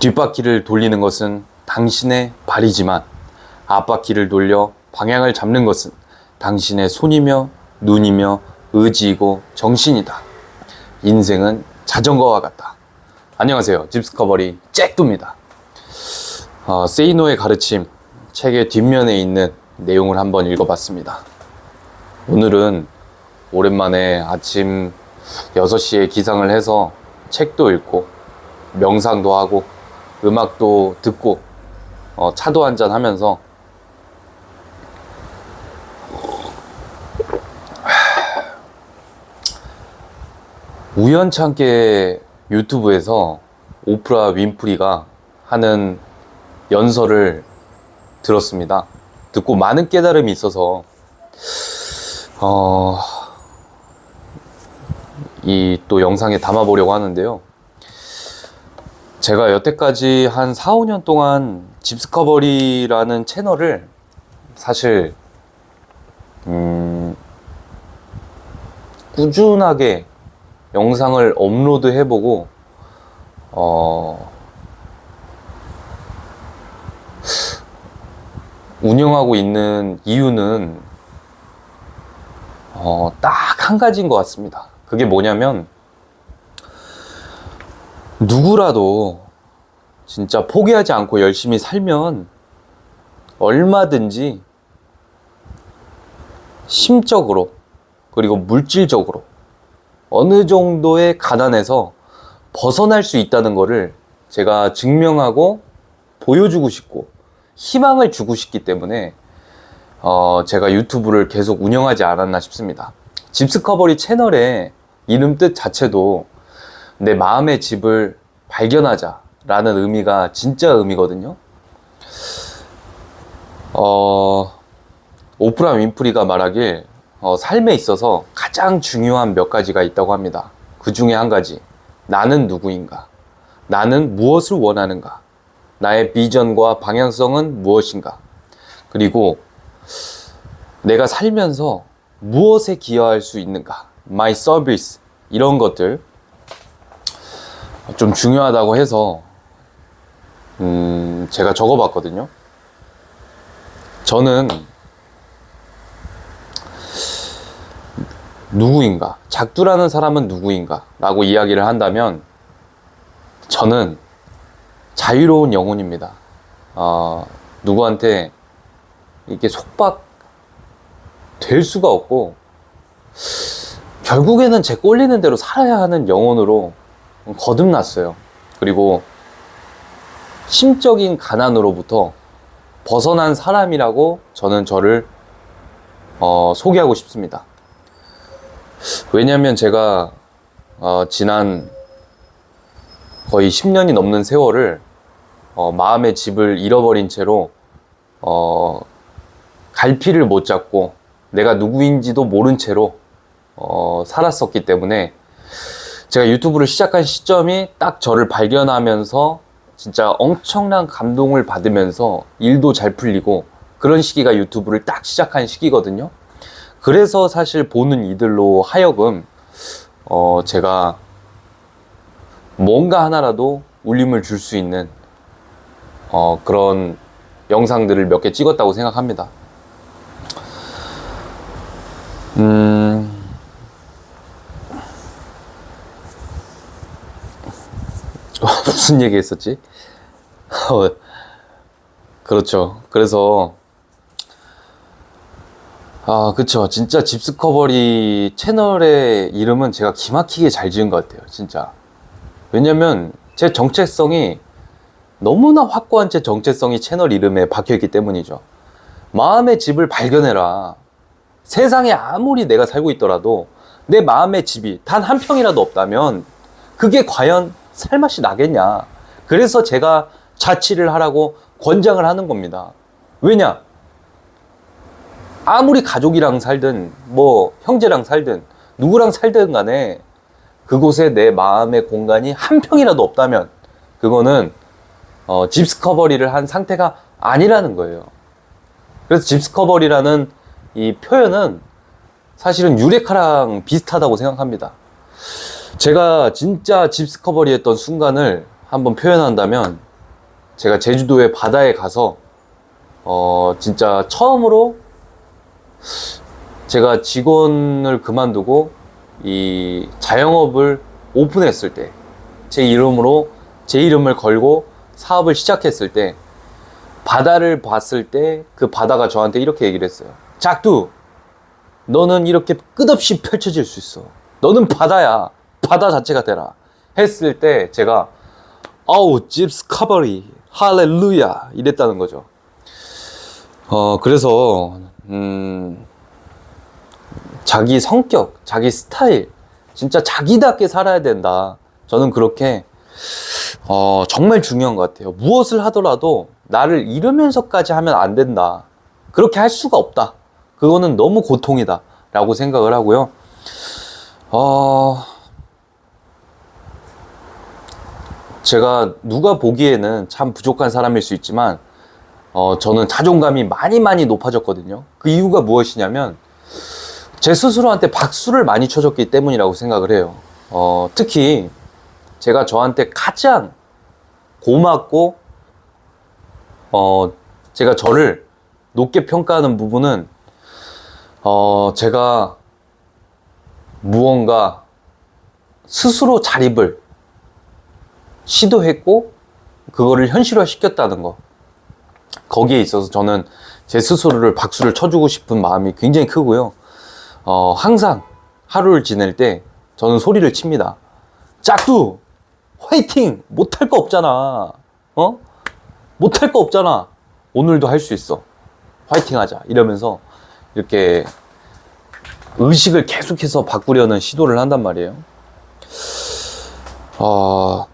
뒷바퀴를 돌리는 것은 당신의 발이지만 앞바퀴를 돌려 방향을 잡는 것은 당신의 손이며 눈이며 의지이고 정신이다. 인생은 자전거와 같다. 안녕하세요. 집스커버리 잭도입니다. 어, 세이노의 가르침 책의 뒷면에 있는 내용을 한번 읽어봤습니다. 오늘은 오랜만에 아침 6시에 기상을 해서 책도 읽고 명상도 하고 음악도 듣고 어, 차도 한잔 하면서 우연찮게 유튜브에서 오프라 윈프리가 하는 연설을 들었습니다. 듣고 많은 깨달음이 있어서 어, 이 또 영상에 담아보려고 하는데요. 제가 여태까지 한 4, 5년 동안 집스커버리라는 채널을 사실 음, 꾸준하게 영상을 업로드 해보고 어, 운영하고 있는 이유는 어, 딱 한 가지인 것 같습니다. 그게 뭐냐면 누구라도 진짜 포기하지 않고 열심히 살면 얼마든지 심적으로 그리고 물질적으로 어느 정도의 가난에서 벗어날 수 있다는 것을 제가 증명하고 보여주고 싶고 희망을 주고 싶기 때문에 어, 제가 유튜브를 계속 운영하지 않았나 싶습니다. 집스커버리 채널의 이름 뜻 자체도 내 마음의 집을 발견하자 라는 의미가 진짜 의미거든요. 어, 오프라 윈프리가 말하길 어, 삶에 있어서 가장 중요한 몇 가지가 있다고 합니다. 그 중에 한 가지. 나는 누구인가? 나는 무엇을 원하는가? 나의 비전과 방향성은 무엇인가? 그리고 내가 살면서 무엇에 기여할 수 있는가? My service. 이런 것들. 좀 중요하다고 해서, 음, 제가 적어봤거든요. 저는 누구인가? 작두라는 사람은 누구인가? 라고 이야기를 한다면 저는 자유로운 영혼입니다. 어, 누구한테 이렇게 속박 될 수가 없고 결국에는 제 꼴리는 대로 살아야 하는 영혼으로 거듭났어요. 그리고 심적인 가난으로부터 벗어난 사람이라고 저는 저를 어, 소개하고 싶습니다. 왜냐하면 제가 어, 지난 거의 10년이 넘는 세월을 어, 마음의 집을 잃어버린 채로 어, 갈피를 못 잡고 내가 누구인지도 모른 채로 어, 살았었기 때문에 제가 유튜브를 시작한 시점이 딱 저를 발견하면서 진짜 엄청난 감동을 받으면서 일도 잘 풀리고 그런 시기가 유튜브를 딱 시작한 시기거든요. 그래서 사실 보는 이들로 하여금 어 제가 뭔가 하나라도 울림을 줄 수 있는 어 그런 영상들을 몇 개 찍었다고 생각합니다. 음 무슨 얘기 했었지? 어, 그렇죠. 그래서 아, 그쵸. 진짜 집스커버리 채널의 이름은 제가 기막히게 잘 지은 것 같아요. 진짜. 왜냐면 제 정체성이 너무나 확고한 제 정체성이 채널 이름에 박혀있기 때문이죠. 마음의 집을 발견해라. 세상에 아무리 내가 살고 있더라도 내 마음의 집이 단 한 평이라도 없다면 그게 과연 살맛이 나겠냐. 그래서 제가 자취를 하라고 권장을 하는 겁니다. 왜냐? 아무리 가족이랑 살든 뭐 형제랑 살든 누구랑 살든 간에 그곳에 내 마음의 공간이 한 평이라도 없다면 그거는 어, 집스커버리를 한 상태가 아니라는 거예요. 그래서 집스커버리라는 이 표현은 사실은 유레카랑 비슷하다고 생각합니다. 제가 진짜 집스커버리 했던 순간을 한번 표현한다면 제가 제주도의 바다에 가서 어, 진짜 처음으로 제가 직원을 그만두고 이 자영업을 오픈했을 때 제 이름으로 제 이름을 걸고 사업을 시작했을 때 바다를 봤을 때 그 바다가 저한테 이렇게 얘기를 했어요. 짝두, 너는 이렇게 끝없이 펼쳐질 수 있어. 너는 바다야. 바다 자체가 되라. 했을 때 제가 아우 집스 카버리 할렐루야 이랬다는 거죠. 어 그래서 음 자기 성격, 자기 스타일 진짜 자기답게 살아야 된다. 저는 그렇게 어 정말 중요한 것 같아요. 무엇을 하더라도 나를 잃으면서까지 하면 안 된다. 그렇게 할 수가 없다. 그거는 너무 고통이다. 라고 생각을 하고요. 어, 제가 누가 보기에는 참 부족한 사람일 수 있지만, 어, 저는 자존감이 많이 많이 높아졌거든요. 그 이유가 무엇이냐면, 제 스스로한테 박수를 많이 쳐줬기 때문이라고 생각을 해요. 어, 특히 제가 저한테 가장 고맙고, 어, 제가 저를 높게 평가하는 부분은, 어, 제가 무언가 스스로 자립을 시도했고, 그거를 현실화 시켰다는 거. 거기에 있어서 저는 제 스스로를 박수를 쳐주고 싶은 마음이 굉장히 크고요. 어, 항상 하루를 지낼 때 저는 소리를 칩니다. 짝두! 화이팅! 못할 거 없잖아. 어? 못할 거 없잖아. 오늘도 할 수 있어. 화이팅 하자. 이러면서 이렇게 의식을 계속해서 바꾸려는 시도를 한단 말이에요. 어,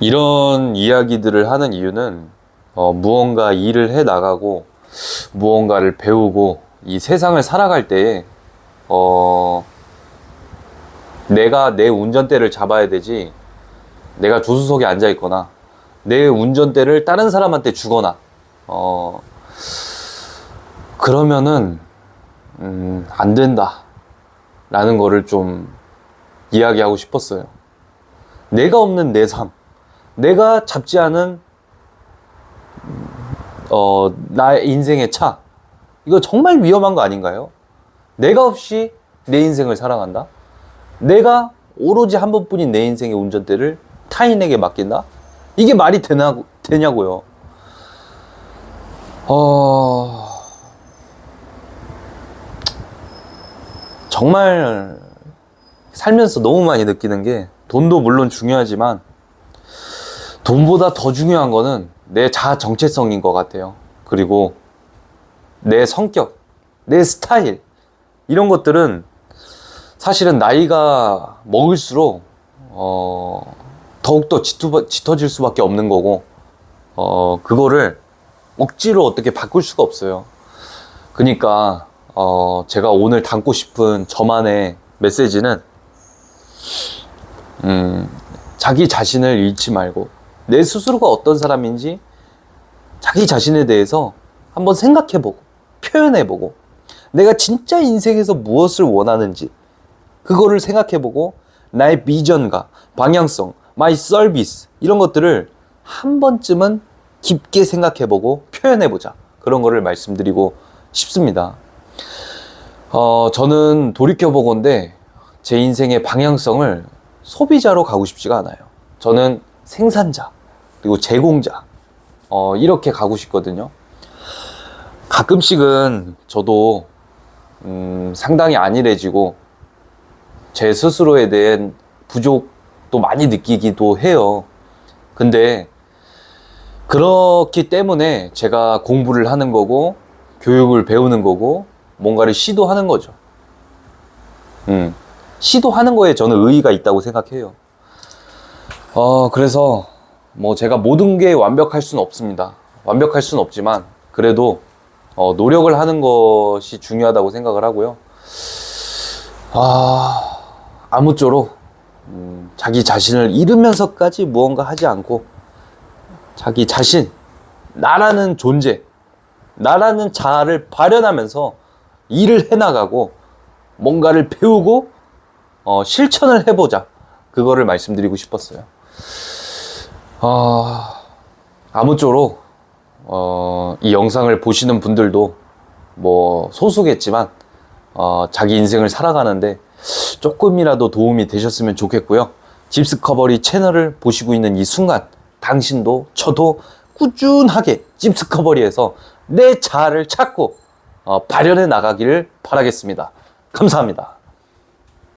이런 이야기들을 하는 이유는 어, 무언가 일을 해 나가고 무언가를 배우고 이 세상을 살아갈 때에 어, 내가 내 운전대를 잡아야 되지 내가 조수석에 앉아 있거나 내 운전대를 다른 사람한테 주거나 어, 그러면은 음, 안 된다 라는 거를 좀 이야기하고 싶었어요. 내가 없는 내 삶 내가 잡지 않은 어, 나의 인생의 차. 이거 정말 위험한 거 아닌가요? 내가 없이 내 인생을 살아간다? 내가 오로지 한 번뿐인 내 인생의 운전대를 타인에게 맡긴다? 이게 말이 되나, 되냐고요. 어, 정말 살면서 너무 많이 느끼는 게 돈도 물론 중요하지만 돈보다 더 중요한 거는 내 자아 정체성인 것 같아요. 그리고 내 성격, 내 스타일, 이런 것들은 사실은 나이가 먹을수록, 어, 더욱더 짙어, 짙어질 수밖에 없는 거고, 어, 그거를 억지로 어떻게 바꿀 수가 없어요. 그러니까, 어, 제가 오늘 담고 싶은 저만의 메시지는, 음, 자기 자신을 잃지 말고, 내 스스로가 어떤 사람인지 자기 자신에 대해서 한번 생각해보고 표현해보고 내가 진짜 인생에서 무엇을 원하는지 그거를 생각해보고 나의 비전과 방향성, 마이 서비스 이런 것들을 한 번쯤은 깊게 생각해보고 표현해보자 그런 거를 말씀드리고 싶습니다. 어, 저는 돌이켜보건데 제 인생의 방향성을 소비자로 가고 싶지가 않아요. 저는 생산자, 그리고 제공자 어, 이렇게 가고 싶거든요. 가끔씩은 저도 음, 상당히 안일해지고 제 스스로에 대한 부족도 많이 느끼기도 해요. 근데 그렇기 때문에 제가 공부를 하는 거고 교육을 배우는 거고 뭔가를 시도하는 거죠. 음, 시도하는 거에 저는 의의가 있다고 생각해요. 어, 그래서 뭐 제가 모든 게 완벽할 수는 없습니다. 완벽할 수는 없지만 그래도 어, 노력을 하는 것이 중요하다고 생각을 하고요. 아, 아무쪼록 음, 자기 자신을 잃으면서까지 무언가 하지 않고 자기 자신, 나라는 존재, 나라는 자아를 발현하면서 일을 해나가고 뭔가를 배우고 어, 실천을 해보자. 그거를 말씀드리고 싶었어요. 아, 아무쪼록 어, 이 영상을 보시는 분들도 뭐 소수겠지만 어, 자기 인생을 살아가는데 조금이라도 도움이 되셨으면 좋겠고요. 집스커버리 채널을 보시고 있는 이 순간 당신도 저도 꾸준하게 집스커버리에서 내 자아를 찾고 어, 발현해 나가기를 바라겠습니다. 감사합니다.